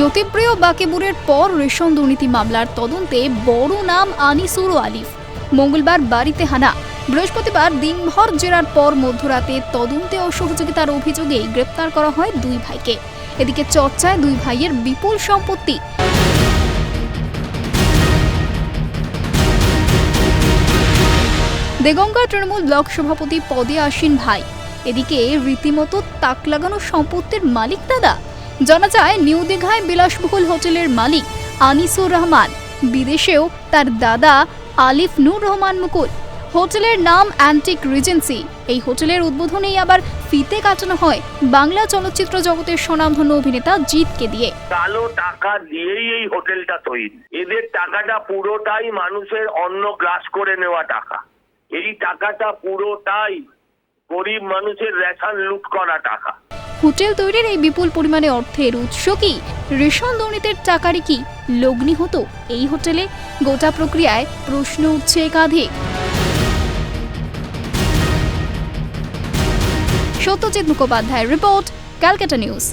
জ্যোতিপ্রিয় বাকেবুরের পর রেশন দুর্নীতি মামলার তদন্তে বড় নাম আনিসুর আলিফ। মঙ্গলবার বাড়িতে হানা। বৃহস্পতিবার দিনভর জেরার পর মধ্যরাতে তদন্তে অসহযোগিতার অভিযোগে গ্রেপ্তার করা হয় দুই ভাইকে। এদিকে চর্চায় দুই ভাইয়ের বিপুল সম্পত্তি। দেগঙ্গা তৃণমূল ব্লক সভাপতি পদে আসীন ভাই। এদিকে রীতিমতো তাক লাগানো সম্পত্তির মালিক দাদা। জানা যায়, নিউ দীঘায় বিলাসবহুল হোটেলের মালিক আনিসুর রহমান, বিদেশেও তার দাদা আলিফ নূর রহমান মুকুল। হোটেলের নাম অ্যান্টিক রিজেন্সি। এই হোটেলের উদ্বোধনেই আবার ফিতে কাটানো হয় বাংলা চলচ্চিত্র জগতের স্বনামধন্য অভিনেতা জিতকে দিয়ে। কালো টাকা দিয়েই এই হোটেলটা তৈরি। এদের টাকাটা পুরোটাই মানুষের অন্ন গ্রাস করে নেওয়া টাকা। এই টাকাটা পুরোটাই গরিব মানুষের রেশন লুট করা টাকা। হোটেল তৈরির এই বিপুল পরিমাণে অর্থের উৎস কি? রেশন দুর্নীতির টাকারই কি লগ্নি হতো? এই হোটেলে গোটা প্রক্রিয়ায় প্রশ্ন উঠছে একাধিক। সত্যজিৎ মুখোপাধ্যায়ের রিপোর্ট, ক্যালকাটা নিউজ।